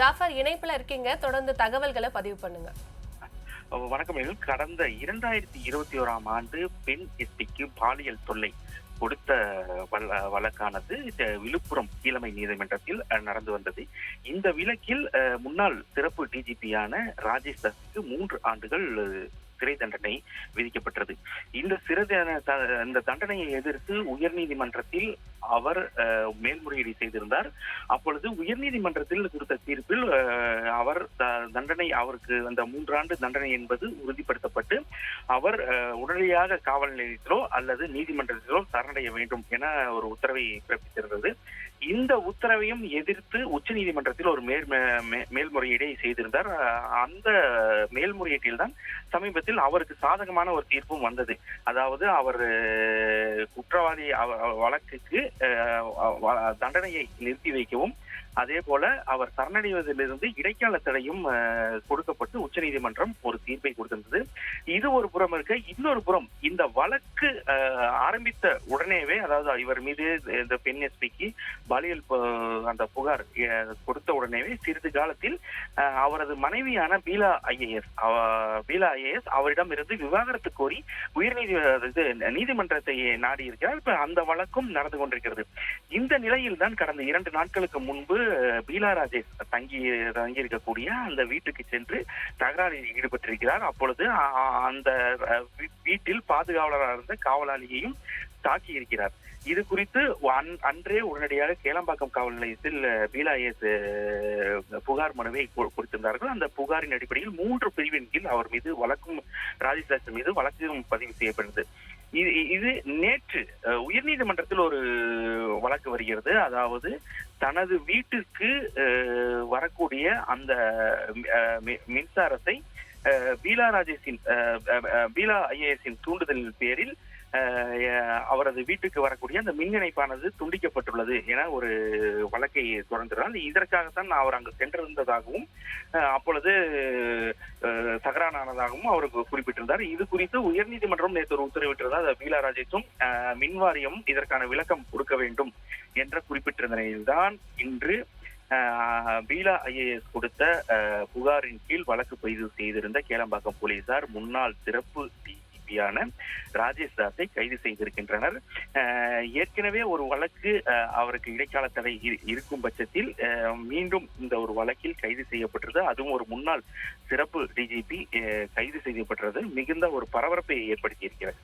ஜாஃபர் இணைப்புல இருக்கீங்க. தொடர்ந்து தகவல்களை பதிவு பண்ணுங்க. வணக்கம் கடந்த இரண்டாயிரத்தி இருபத்தி ஓராம் ஆண்டு பெண் எஸ்பிக்கு பாலியல் தொல்லை கொடுத்த வழக்கானது இந்த விழுப்புரம் கீழமை நீதிமன்றத்தில் நடந்து வந்தது. இந்த விலக்கில் முன்னாள் சிறப்பு டிஜிபியான ராஜேஷ் தஸ்க்கு மூன்று ஆண்டுகள் சிறை தண்டனை விதிக்கப்பட்டது. இந்த சிறை த- இந்த தண்டனையை எதிர்த்து உயர்நீதிமன்றத்தில் அவர் மேல்முறையீடு செய்திருந்தார். அப்பொழுது உயர்நீதிமன்றத்தில் கொடுத்த தீர்ப்பில் அவர் த- தண்டனை அவருக்கு அந்த மூன்றாண்டு தண்டனை என்பது உறுதிப்படுத்தப்பட்டு அவர் உடனடியாக காவல் நிலையத்திலோ அல்லது நீதிமன்றத்திலோ சரணடைய வேண்டும் என ஒரு உத்தரவை பிறப்பித்திருந்தது. இந்த உத்தரவையும் எதிர்த்து உச்ச நீதிமன்றத்தில் ஒரு மேல் மே- மேல்முறையீடை செய்திருந்தார். அந்த மேல்முறையீட்டில் தான் சமீபத்தில் அவருக்கு சாதகமான ஒரு தீர்ப்பும் வந்தது. அதாவது அவர் குற்றவாளி வழக்குக்கு வ- தண்டனையை நிறுத்தி வைக்கவும் அதே போல அவர் சரணடைவதிலிருந்து இடைக்கால தடையும் கொடுக்கப்பட்டு உச்சநீதிமன்றம் ஒரு தீர்ப்பை கொடுத்திருந்தது. இது ஒரு புறம் இருக்க. இன்னொரு புறம் இந்த வழக்கு ஆரம்பித்த உடனேவே அதாவது இவர் மீது இந்த பெண் எஸ்பிக்கு பாலியல் பு- அந்த புகார் கொடுத்த உடனேவே சிறிது காலத்தில் அவரது மனைவியான பீலா ஐஏஎஸ் பீலா ஐஏஎஸ் அவரிடம் இருந்து விவாகரத்து கோரி உயர்நீதி இது நீதிமன்றத்தை நாடி இருக்கிறார். இப்ப அந்த வழக்கும் நடந்து கொண்டிருக்கிறது. இந்த நிலையில் தான் கடந்த இரண்டு நாட்களுக்கு முன்பு பீலா ராஜேஷ் தங்கி தங்கி இருக்கக்கூடிய அந்த வீட்டுக்கு சென்று தகராறில் ஈடுபட்டிருக்கிறார். அப்பொழுது அந்த வீட்டில் பாதுகாவலராக இருந்த காவலாளியையும் தாக்கி இருக்கிறார். இது குறித்து அன்றே உடனடியாக கேளம்பாக்கம் காவல் நிலையத்தில் பீலாயஸ் புகார் மனுவை கொடுத்திருந்தார்கள். அந்த புகாரின் அடிப்படையில் மூன்று பிரிவின் கீழ் அவர் மீது வழக்கும் ராஜேஷ் மீது வழக்கும் பதிவு செய்யப்பட்டது. இது இது நேற்று உயர்நீதிமன்றத்தில் ஒரு வழக்கு வருகிறது. அதாவது தனது வீட்டுக்கு வரக்கூடிய அந்த மின்சாரத்தை அஹ், பீலா ராஜேஷின் பீலா ஐஏஎஸின் தூண்டுதலின் பேரில் அவரது வீட்டுக்கு வரக்கூடிய அந்த மின் இணைப்பானது துண்டிக்கப்பட்டுள்ளது என ஒரு வழக்கை தொடர்ந்துள்ளார். இதற்காகத்தான் அவர் அங்கு சென்றிருந்ததாகவும் அப்பொழுது அஹ், தகராறானதாகவும் அவர் குறிப்பிட்டிருந்தார். இது குறித்து உயர்நீதிமன்றம் நேற்று ஒரு உத்தரவிட்டிருந்தார் பீலா ராஜேஷும் மின்வாரியம் இதற்கான விளக்கம் கொடுக்க வேண்டும் என்ற குறிப்பிட்டிருந்த நிலையில்தான் இன்று பீலா ஐஏஎஸ் கொடுத்த புகாரின் கீழ் வழக்கு பதிவு செய்திருந்த கேளம்பாக்கம் போலீசார் முன்னாள் சிறப்பு டிஜிபியான ராஜேஷ் தாஸை கைது செய்திருக்கின்றனர். ஏற்கனவே ஒரு வழக்கு அவருக்கு இடைக்கால தடை இருக்கும் பட்சத்தில் மீண்டும் இந்த ஒரு வழக்கில் கைது செய்யப்பட்டது அதுவும் ஒரு முன்னாள் சிறப்பு டிஜிபி கைது செய்யப்பட்டது மிகுந்த ஒரு பரபரப்பை ஏற்படுத்தி இருக்கிறது